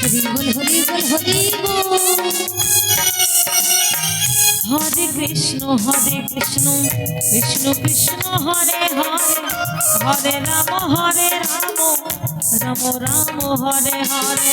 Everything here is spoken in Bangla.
হরি বল হরি বল হরি বল হরে কৃষ্ণ হরে কৃষ্ণ কৃষ্ণ কৃষ্ণ হরে হরে হরে রাম হরে রাম রাম রাম হরে হরে